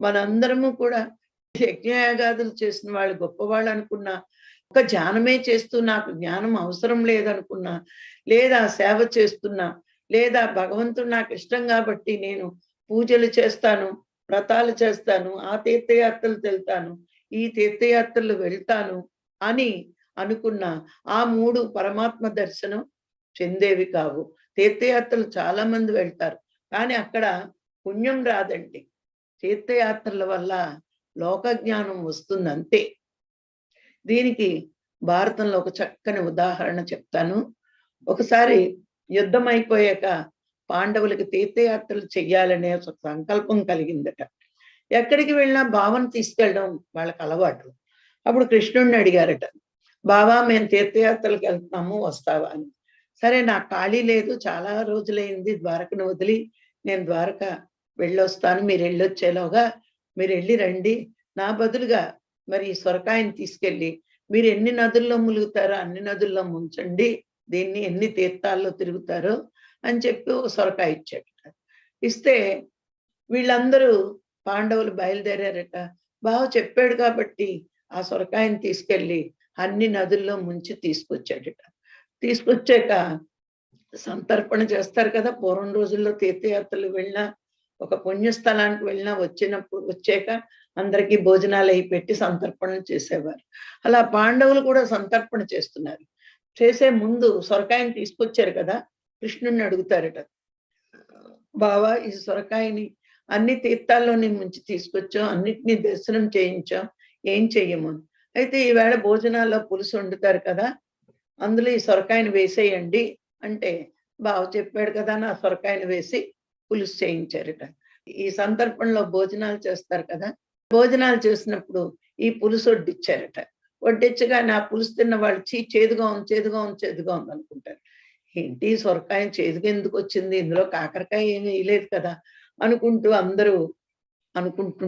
మనందరము కూడా యజ్ఞయాగాదులు చేసిన వాళ్ళు గొప్పవాళ్ళు అనుకున్నా ఒక ధ్యానమే చేస్తూ నాకు జ్ఞానం అవసరం లేదనుకున్నా లేదా సేవ చేస్తున్నా లేదా భగవంతుడు నాకు ఇష్టం కాబట్టి నేను పూజలు చేస్తాను వ్రతాలు చేస్తాను ఆ తీర్థయాత్రలు వెళ్తాను ఈ తీర్థయాత్రలు వెళ్తాను అని అనుకున్న ఆ మూడు పరమాత్మ దర్శనం చెందేవి కావు. తీర్థయాత్రలు చాలా మంది వెళ్తారు కానీ అక్కడ పుణ్యం రాదండి. తీర్థయాత్రల వల్ల లోక జ్ఞానం వస్తుంది అంతే దీనికి భారతంలో ఒక చక్కని ఉదాహరణ చెప్తాను. ఒకసారి యుద్ధం అయిపోయాక పాండవులకి తీర్థయాత్రలు చెయ్యాలనే ఒక సంకల్పం కలిగిందట. ఎక్కడికి వెళ్ళినా బావను తీసుకెళ్ళడం వాళ్ళకి అలవాటు. అప్పుడు కృష్ణుడిని అడిగారట బావా మేము తీర్థయాత్రలకు వెళ్తున్నాము వస్తావా? అని. సరే నాకు ఖాళీ లేదు చాలా రోజులైంది ద్వారకను వదిలి నేను ద్వారక వెళ్ళొస్తాను మీరు వెళ్ళొచ్చేలోగా మీరు వెళ్ళి రండి. నా బదులుగా మరి ఈ సొరకాయని తీసుకెళ్ళి మీరు ఎన్ని నదుల్లో ములుగుతారో అన్ని నదుల్లో ముంచండి. దీన్ని ఎన్ని తీర్థాల్లో తిరుగుతారో అని చెప్పి ఒక సొరకాయ ఇచ్చాడు. ఇస్తే వీళ్ళందరూ పాండవులు బయలుదేరారట. బాగా చెప్పాడు కాబట్టి ఆ సొరకాయని తీసుకెళ్ళి అన్ని నదుల్లో ముంచి తీసుకొచ్చాడట. తీసుకొచ్చాక సంతర్పణ చేస్తారు కదా పూర్వం రోజుల్లో తీర్థయాత్రలు వెళ్ళినా ఒక పుణ్యస్థలానికి వెళ్ళినా వచ్చినప్పుడు వచ్చాక అందరికీ భోజనాలు అయి పెట్టి సంతర్పణ చేసేవారు. అలా పాండవులు కూడా సంతర్పణ చేస్తున్నారు. చేసే ముందు సొరకాయని తీసుకొచ్చారు కదా కృష్ణుని అడుగుతారట. బావా ఈ సొరకాయని అన్ని తీర్థాల్లో నేను ముంచి తీసుకొచ్చాం అన్నిటినీ దర్శనం చేయించాం ఏం చెయ్యము? అయితే ఈవేళ భోజనాల్లో పులుసు వండుతారు కదా అందులో ఈ సొరకాయని వేసేయండి అంటే బావ చెప్పాడు కదా నా సొరకాయని వేసి పులుసు చేయించారట. ఈ సందర్భంలో భోజనాలు చేస్తారు కదా భోజనాలు చేసినప్పుడు ఈ పులుసు వడ్డిచ్చారట. వడ్డించగా నా పులుసు తిన్న వాళ్ళు చీ చేదుగా ఉంది చేదుగా ఉంది చేదుగా ఉంది అనుకుంటారు. ఏంటి సొరకాయ చేదుగా ఎందుకు వచ్చింది? ఇందులో కాకరకాయ ఏమీ వేయలేదు కదా అనుకుంటూ అందరూ అనుకుంటూ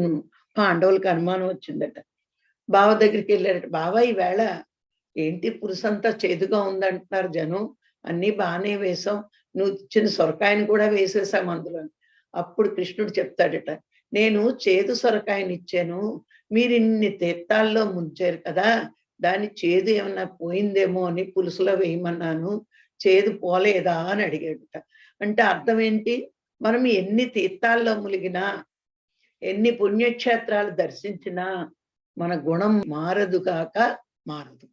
పాండవులకు అనుమానం వచ్చిందట. బావ దగ్గరికి వెళ్ళారట బావ ఈవేళ ఏంటి పురుషంతా చేదుగా ఉందంటున్నారు జనం? అన్ని బాగానే వేసాం. నువ్వు ఇచ్చిన సొరకాయని కూడా వేసేసాం అందులో. అప్పుడు కృష్ణుడు చెప్తాడట నేను చేదు సొరకాయని ఇచ్చాను. మీరు ఇన్ని తీర్థాల్లో ముంచారు కదా దాని చేదు ఏమన్నా పోయిందేమో అని పులుసులో వేయమన్నాను. చేదు పోలేదా అని అడిగాడట. అంటే అర్థం ఏంటి? మనం ఎన్ని తీర్థాల్లో ములిగినా ఎన్ని పుణ్యక్షేత్రాలు దర్శించినా మన గుణం మారదు కాక మారదు.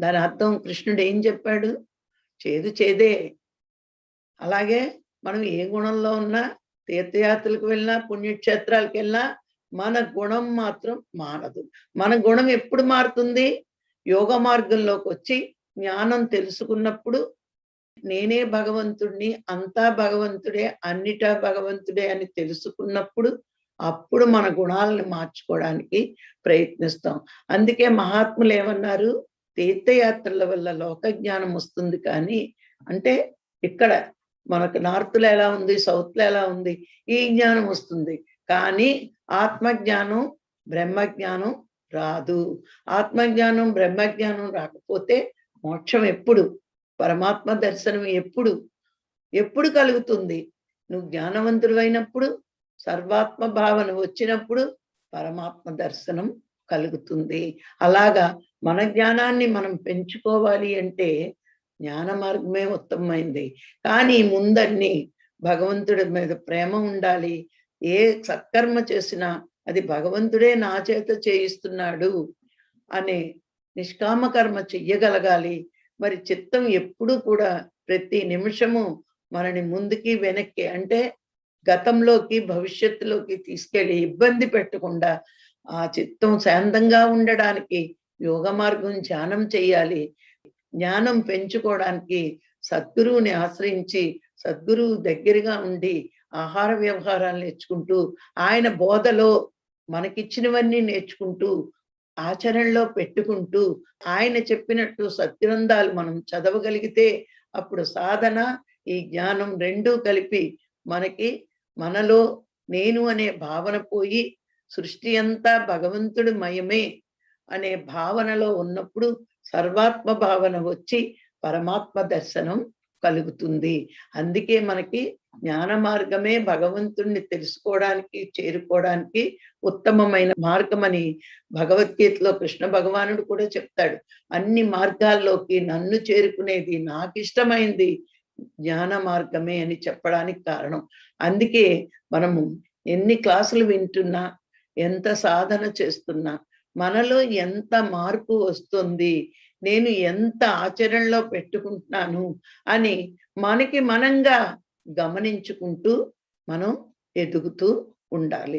దాని అర్థం కృష్ణుడు ఏం చెప్పాడు? చేదు చేదే. అలాగే మనం ఏ గుణంలో ఉన్నా తీర్థయాత్రలకు వెళ్ళినా పుణ్యక్షేత్రాలకు వెళ్ళినా మన గుణం మాత్రం మారదు. మన గుణం ఎప్పుడు మారుతుంది? యోగ మార్గంలోకి వచ్చి జ్ఞానం తెలుసుకున్నప్పుడు నేనే భగవంతుడిని అంతా భగవంతుడే అన్నిటా భగవంతుడే అని తెలుసుకున్నప్పుడు అప్పుడు మన గుణాలను మార్చుకోవడానికి ప్రయత్నిస్తాం. అందుకే మహాత్ములు ఏమన్నారు? తీర్థయాత్రల వల్ల లోక జ్ఞానం వస్తుంది కానీ అంటే ఇక్కడ మనకు నార్త్లో ఎలా ఉంది సౌత్లో ఎలా ఉంది ఈ జ్ఞానం వస్తుంది. కానీ ఆత్మజ్ఞానం బ్రహ్మజ్ఞానం రాదు. ఆత్మజ్ఞానం బ్రహ్మజ్ఞానం రాకపోతే మోక్షం ఎప్పుడు పరమాత్మ దర్శనం ఎప్పుడు ఎప్పుడు కలుగుతుంది? నువ్వు జ్ఞానవంతుడు అయినప్పుడు సర్వాత్మ భావన వచ్చినప్పుడు పరమాత్మ దర్శనం కలుగుతుంది. అలాగా మన జ్ఞానాన్ని మనం పెంచుకోవాలి అంటే జ్ఞాన మార్గమే ఉత్తమమైంది. కానీ ముందన్ని భగవంతుడి మీద ప్రేమ ఉండాలి. ఏ సత్కర్మ చేసినా అది భగవంతుడే నా చేత చేయిస్తున్నాడు అనే నిష్కామ కర్మ చెయ్యగలగాలి. మరి చిత్తం ఎప్పుడు కూడా ప్రతి నిమిషము మనని ముందుకి వెనక్కి అంటే గతంలోకి భవిష్యత్తులోకి తీసుకెళ్ళి ఇబ్బంది పెట్టకుండా ఆ చిత్తం శాంతంగా ఉండడానికి యోగ మార్గం ధ్యానం చేయాలి. జ్ఞానం పెంచుకోవడానికి సద్గురువుని ఆశ్రయించి సద్గురువు దగ్గరగా ఉండి ఆహార వ్యవహారాలు నేర్చుకుంటూ ఆయన బోధలో మనకిచ్చినవన్నీ నేర్చుకుంటూ ఆచరణలో పెట్టుకుంటూ ఆయన చెప్పినట్టు సత్యనందాలు మనం చదవగలిగితే అప్పుడు సాధన ఈ జ్ఞానం రెండూ కలిపి మనకి మనలో నేను అనే భావన పోయి సృష్టి అంతా భగవంతుడి మయమే అనే భావనలో ఉన్నప్పుడు సర్వాత్మ భావన వచ్చి పరమాత్మ దర్శనం కలుగుతుంది. అందుకే మనకి జ్ఞాన మార్గమే భగవంతుణ్ణి తెలుసుకోవడానికి చేరుకోవడానికి ఉత్తమమైన మార్గమని భగవద్గీతలో కృష్ణ భగవానుడు కూడా చెప్తాడు. అన్ని మార్గాల్లోకి నన్ను చేరుకునేది నాకు ఇష్టమైంది జ్ఞాన మార్గమే అని చెప్పడానికి కారణం. అందుకే మనము ఎన్ని క్లాసులు వింటున్నా ఎంత సాధన చేస్తున్నా మనలో ఎంత మార్పు వస్తుంది? నేను ఎంత ఆచరణలో పెట్టుకుంటున్నాను? అని మనకి మనంగా గమనించుకుంటూ మనం ఎదుగుతూ ఉండాలి.